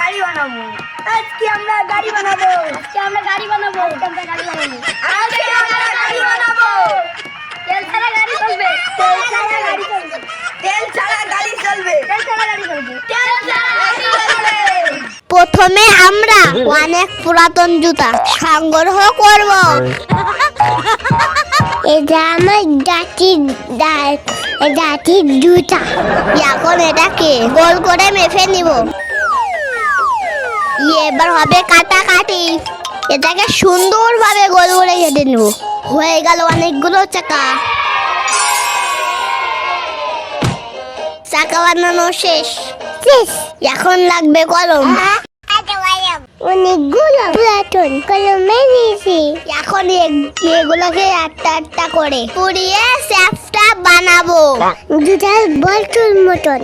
গাড়ি বানাবো। আজকে আমরা গাড়ি বানাবো। আজকে আমরা গাড়ি বানাবো। আজকে আমরা গাড়ি বানাবো। আজকে আমরা গাড়ি বানাবো। তেল ছাড়া গাড়ি চলবে। তেল ছাড়া গাড়ি চলবে। তেল ছাড়া গাড়ি চলবে। তেল ছাড়া গাড়ি চলবে। তেল ছাড়া গাড়ি চলবে। প্রথমে আমরা অনেক পুরাতন জুতা সংগ্রহ করব। এটা আমার জাতির জাতির জুতা। এখন এটাকে গোল করে মেপে নিব। এবার হবে কাটাকাটি। এটাকে সুন্দরভাবে গোল করে কেটে নেব। হয়ে গেল অনেকগুলো চাকা। চাকা বানানো শেষ। শেষ। এখন লাগবে কলম। অনেকগুলো পুরাতন কলমে নিয়েছি এখন এগুলোকে একটা একটা করে পুড়িয়ে স্যাপটা বানাবো। দুটার বল্টুর মতন।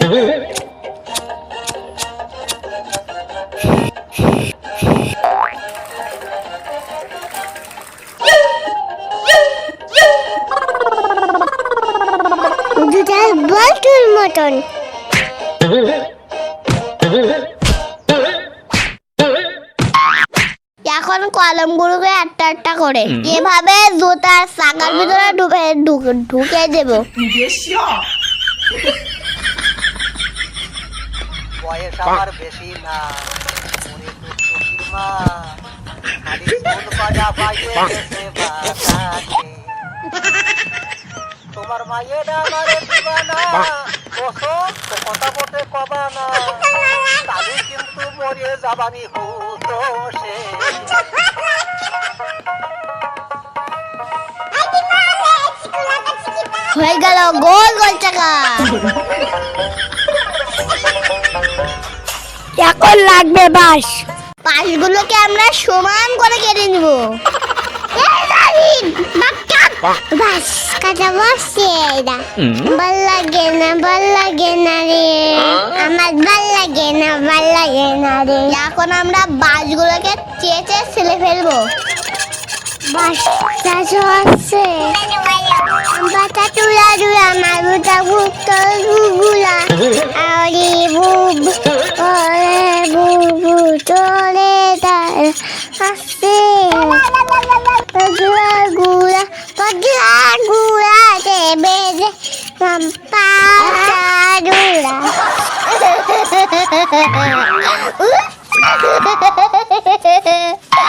বল্টুর মতন। এখন কলমগুলোকে একটা একটা করে। এভাবে জুতার চাকার ভিতরে ঢুকে ঢুকে- ঢুকে দেব। বয়স আমার বেশি না। মা। খালি ফুল। তোমার মায়ের আমার দিবানা। বসো তো কথা বটে কবা না তাহলে কিন্তু মরে যাবানি হুতো সে। হয়ে গেল গোল গোল চাকা এখন লাগবে বাঁশ। বাঁশগুলোকে আমরা সমান করে কেটে নিব। বাস কাটা বসছে এটা ভালো লাগে না ভালো লাগে না রে আমার ভালো লাগে না ভালো লাগে না রে এখন আমরা বাঁশগুলোকে চেঁচে ছেলে ফেলব বাস চাষ হচ্ছে বাতা তুলা তুলা মারুতা ভুক্তগুলা আরে বুব ওরে বুবু চলে তার আসছে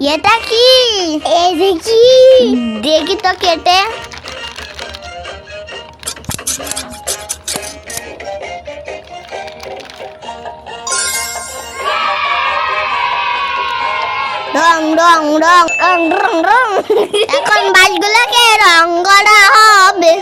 এটা কি এই দেখি দেখি তো কেটে রং রং রং রং রং রং এখন বাসগুলোকে রং করা হবে।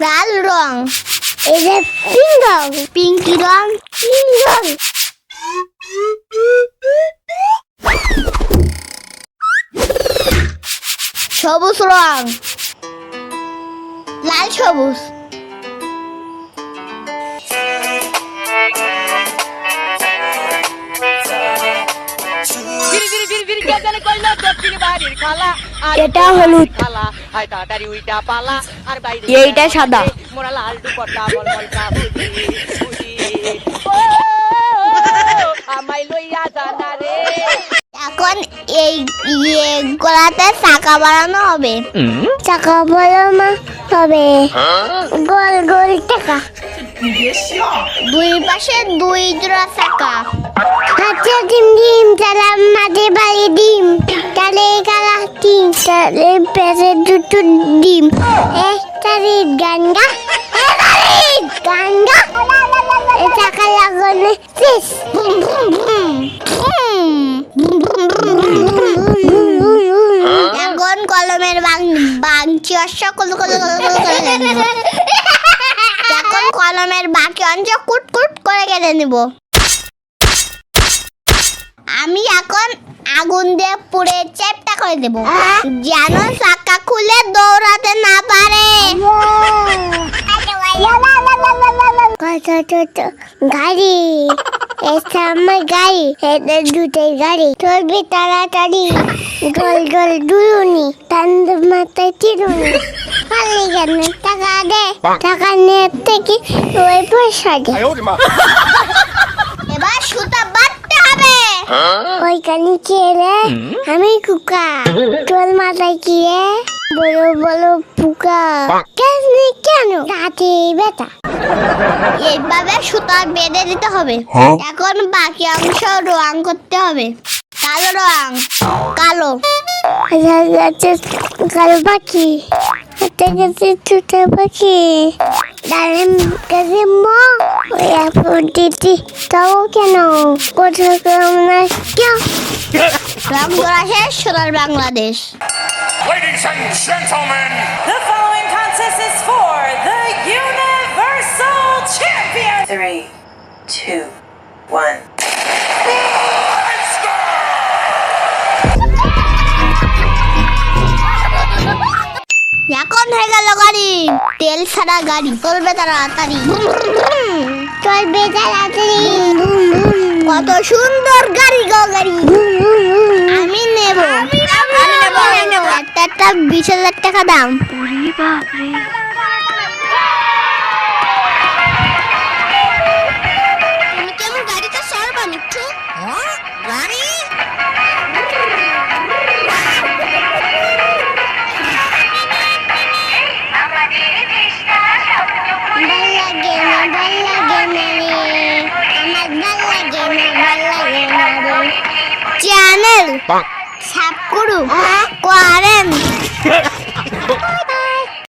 লাল রং এই যে পিঙ্ক রং পিঙ্কি রং পিঙ্ক রং সবুজ রং লাল সবুজ আমাই লইয়া জানা রে। এখন এই ইয়ে গোলাতে চাকা বাড়ানো হবে। চাকা বাড়ানো হবে। গোল গোল চাকা দুই পাশে দুই জোড়া চাকা আচ্ছা ডিম ডিম চালাম মাঝে বাড়ি ডিম তালে কালা ডিম তালে পেছে দুটো ডিম একটারে গাঙ্গা গাঙ্গা এ চাকা লাগানো শেষ এখন কলমের বাংচি অশ্ব কল কল কল কল কলমের বাকি অংশ কুট কুট করে কেটে নেব। আমি এখন আগুন দিয়ে পুড়ে চেপটা করে দেব, যেন চাকা খুলে দৌড়াতে না পারে। গাড়ি। এটা আমার গাড়ি। এটা দুটোই গাড়ি। চলবি তাড়াতাড়ি। গোল গোল দুলুনি। তান্ডব মাথায় চিরুনি পালি কেন? টাকা দে। টাকা নিয়ে থেকে ওই পয়সা দে। এবার সুতা বাঁধতে হবে। ওইখানে কি রে আমি কুকা তোর মাথায় কি রে? বড় বড় পুকা। কেন কেন? রাতে বেটা এইভাবে সুতা বেঁধে দিতে হবে। এখন বাকি অংশ রং করতে হবে। কালো রং কালো। কালো পাখি। হাতে গেছে ছোট পাখি। ডালিম গেছে মো। দিদি তাও কেন? কোথাও আমরা কেউ রং করা শেষ সোনার Bangladesh. Ladies and gentlemen, The following contest is for the Universal Champion. Three, two, one. এখন হয়ে গেল গাড়ি তেল ছাড়া গাড়ি চলবে তাড়াতাড়ি চলবে তাড়াতাড়ি কত সুন্দর গাড়ি গো গাড়ি আমি নেব আমি নেব একটা একটা বিশ হাজার টাকা দাম। তুমি কি আমার গাড়িটা সরবা মিঠু? গাড়ি? ভালো লাগে না ভালো লাগে না রে আমার ভালো লাগে না ভালো লাগে না রে চ্যানেল সাবস্ক্রাইব করেন।